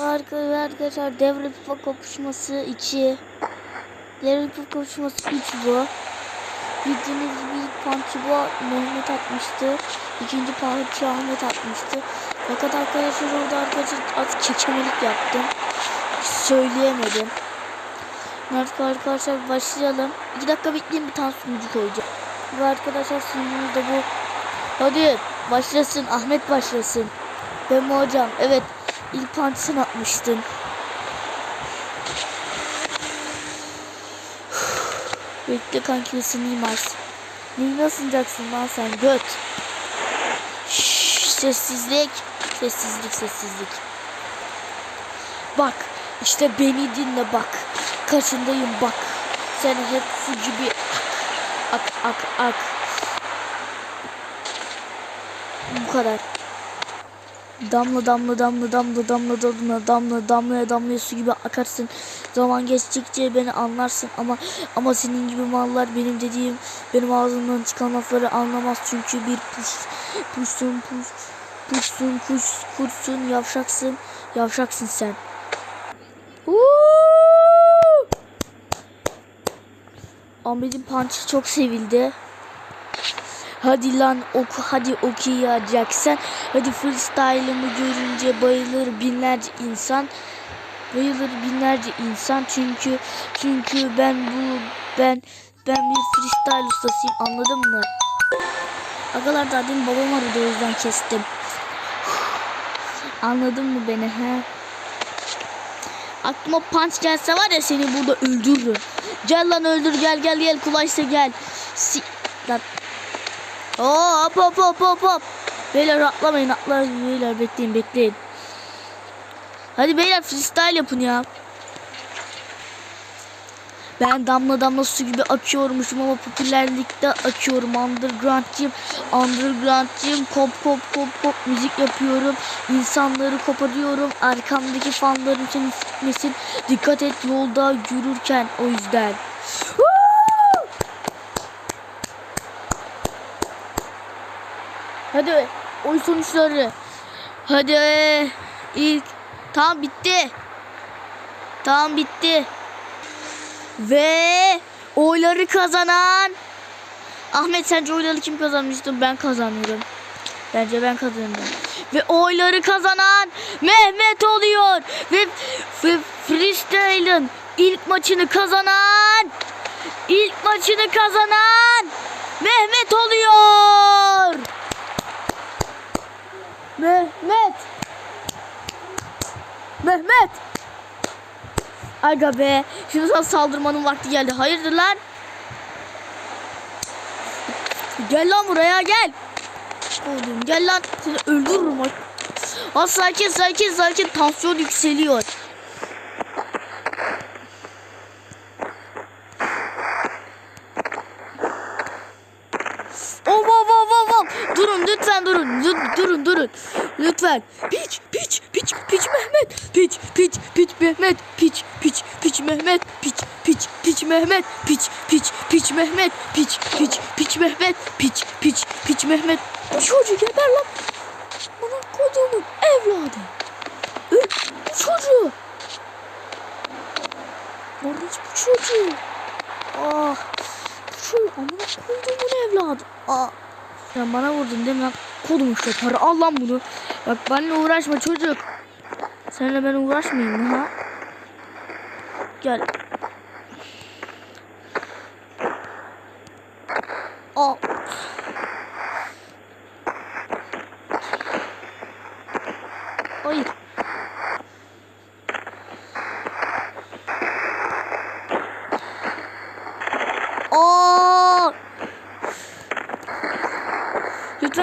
Harika arkadaşlar devre pipa kopuşması 2. Devre pipa kopuşması 3 bu. Bildiğiniz gibi ilk bu Mehmet atmıştı. İkinci punch'ı Ahmet atmıştı. Fakat arkadaşlar orada arkadaşlar az kekemelik yaptım. Söyleyemedim. Artık arkadaşlar başlayalım. 2 dakika bekleyin bir tane sunucu koyacağım. Ve arkadaşlar sunucumuz da bu. Hadi başlasın Ahmet başlasın. Ben mi hocam? Evet. İlk punch'ını atmıştın. Bekle kanki ısınayım az. Neyi ısınacaksın lan sen göt. Şşş, sessizlik. Sessizlik sessizlik. Bak işte beni dinle bak. Kaçındayım bak. Sen hep su gibi ak ak ak. ak. Bu kadar. Damla damla damla damla damla damla damla damlaya damlaya su gibi akarsın. Zaman geçtikçe beni anlarsın ama ama senin gibi mallar benim dediğim benim ağzımdan çıkan lafları anlamaz çünkü bir puş puşsun puş puşsun kuş kursun yavşaksın yavşaksın sen. Ahmet'in punch'ı çok sevildi. Hadi lan oku hadi okuyacaksan. Hadi freestyle'ımı görünce bayılır binlerce insan. Bayılır binlerce insan çünkü çünkü ben bu ben ben bir freestyle ustasıyım anladın mı? Agalar daha demin babam aradı o yüzden kestim. Anladın mı beni he? Aklıma punch gelse var ya seni burada öldürürüm. Gel lan öldür gel gel gel kolaysa gel. Si lan Oo, hop hop hop hop hop. Beyler atlamayın atlayın beyler bekleyin bekleyin. Hadi beyler freestyle yapın ya. Ben damla damla su gibi akıyormuşum ama popülerlikte akıyorum. Underground'cıyım, underground'cıyım. Kop kop kop kop müzik yapıyorum. İnsanları koparıyorum. Arkamdaki fanlarım seni sikmesin. Dikkat et yolda yürürken o yüzden. Hadi oy sonuçları. Hadi ilk tam bitti. Tam bitti. Ve oyları kazanan Ahmet sence oyları kim kazanmıştı? Ben kazanıyorum. Bence ben kazandım. Ve oyları kazanan Mehmet oluyor. Ve, ve freestyle'ın ilk maçını kazanan ilk maçını kazanan Mehmet oluyor. Mehmet. Mehmet. Aga be. Şimdi sana saldırmanın vakti geldi. Hayırdır lan? Gel lan buraya gel. Oğlum gel lan. Seni öldürürüm. Az sakin sakin sakin. Tansiyon yükseliyor. Hop hop hop hop hop. Durun lütfen durun. Dur- durun durun. Lütfen. Piç piç piç piç Mehmet. Piç piç piç Mehmet. Piç piç piç Mehmet. Piç piç piç Mehmet. Piç piç piç Mehmet. Piç piç piç Mehmet. Piç piç piç Mehmet. Çocuğu geber lan. Bana koduğumun evladı. Öl bu çocuğu. Oruç bu çocuğu. Ah. Bu çocuğu amına koyduğumun evladı. Aa. Sen bana vurdun değil mi lan? Kodumun şoparı. Al lan bunu. Bak benimle uğraşma çocuk. Seninle ben uğraşmayayım ha? Gel. Al. Hayır. Aa!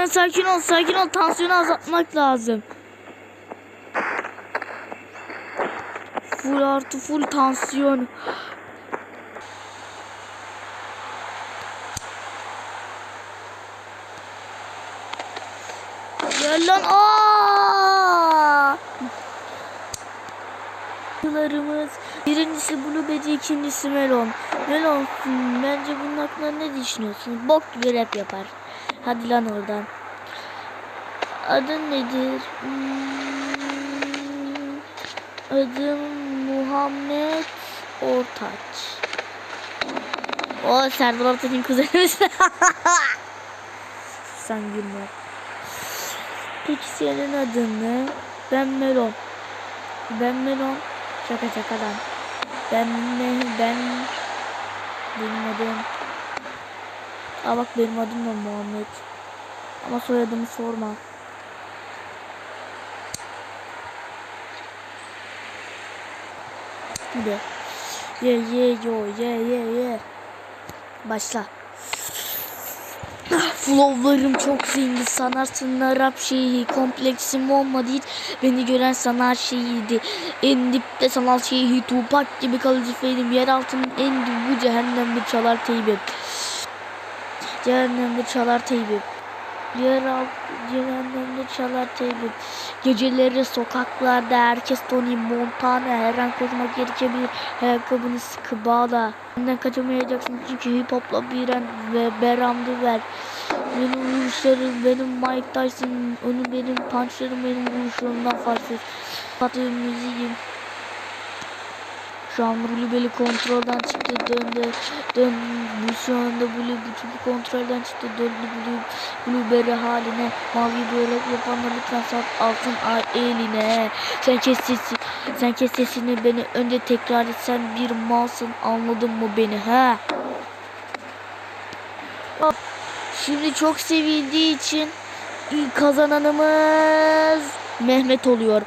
Lütfen sakin ol, sakin ol. Tansiyonu azaltmak lazım. Full artı full tansiyon. Gel lan. Aa! Larımız birincisi Blueberry, ikincisi Melon. Melon hmm, bence bunun hakkında ne düşünüyorsun? Bok gibi rap yapar. Hadi lan oradan. Adın nedir? Hmm, adım Muhammed Ortaç. O Serdar Ortaç'ın kuzenimiz. Sen gülme. Peki senin adın ne? Ben Melon. Ben Melon. Şaka şaka lan. Ben ne? Ben adım. Aa bak benim adım da Muhammed. Ama soyadımı sorma. Hadi. Ye ye yo ye ye ye. Başla. Flowlarım çok zengin sanarsın Arap şeyhi kompleksim olmadı hiç. Beni gören sanar şeyiydi. En dipte sanal şeyhi Tupak gibi kalıcı feydim yer altının en dibi bu cehennemde çalar teybim cehennemde çalar teybim alt cehennemde çalar teybim geceleri sokaklarda herkes Tony Montana her an koşmak gerekebilir ayakkabını sıkı bağla benden kaçamayacaksın çünkü hip hopla bir an ve beramdı ver benim vuruşlarım benim Mike Tyson onu benim punchlarım benim vuruşlarımdan farksız. Patlıyorum müziğim. Şu an Blue kontrolden çıktı döndü dön bu şu anda Blue bütün kontrolden çıktı döndü Blue Blueberry haline. Mavi böyle yapanlar lütfen sat altın eline. Sen kes sesi sen kes sesini beni. Önce tekrar et sen bir malsın anladın mı beni? Ha Şimdi çok sevildiği için ilk kazananımız Mehmet oluyor.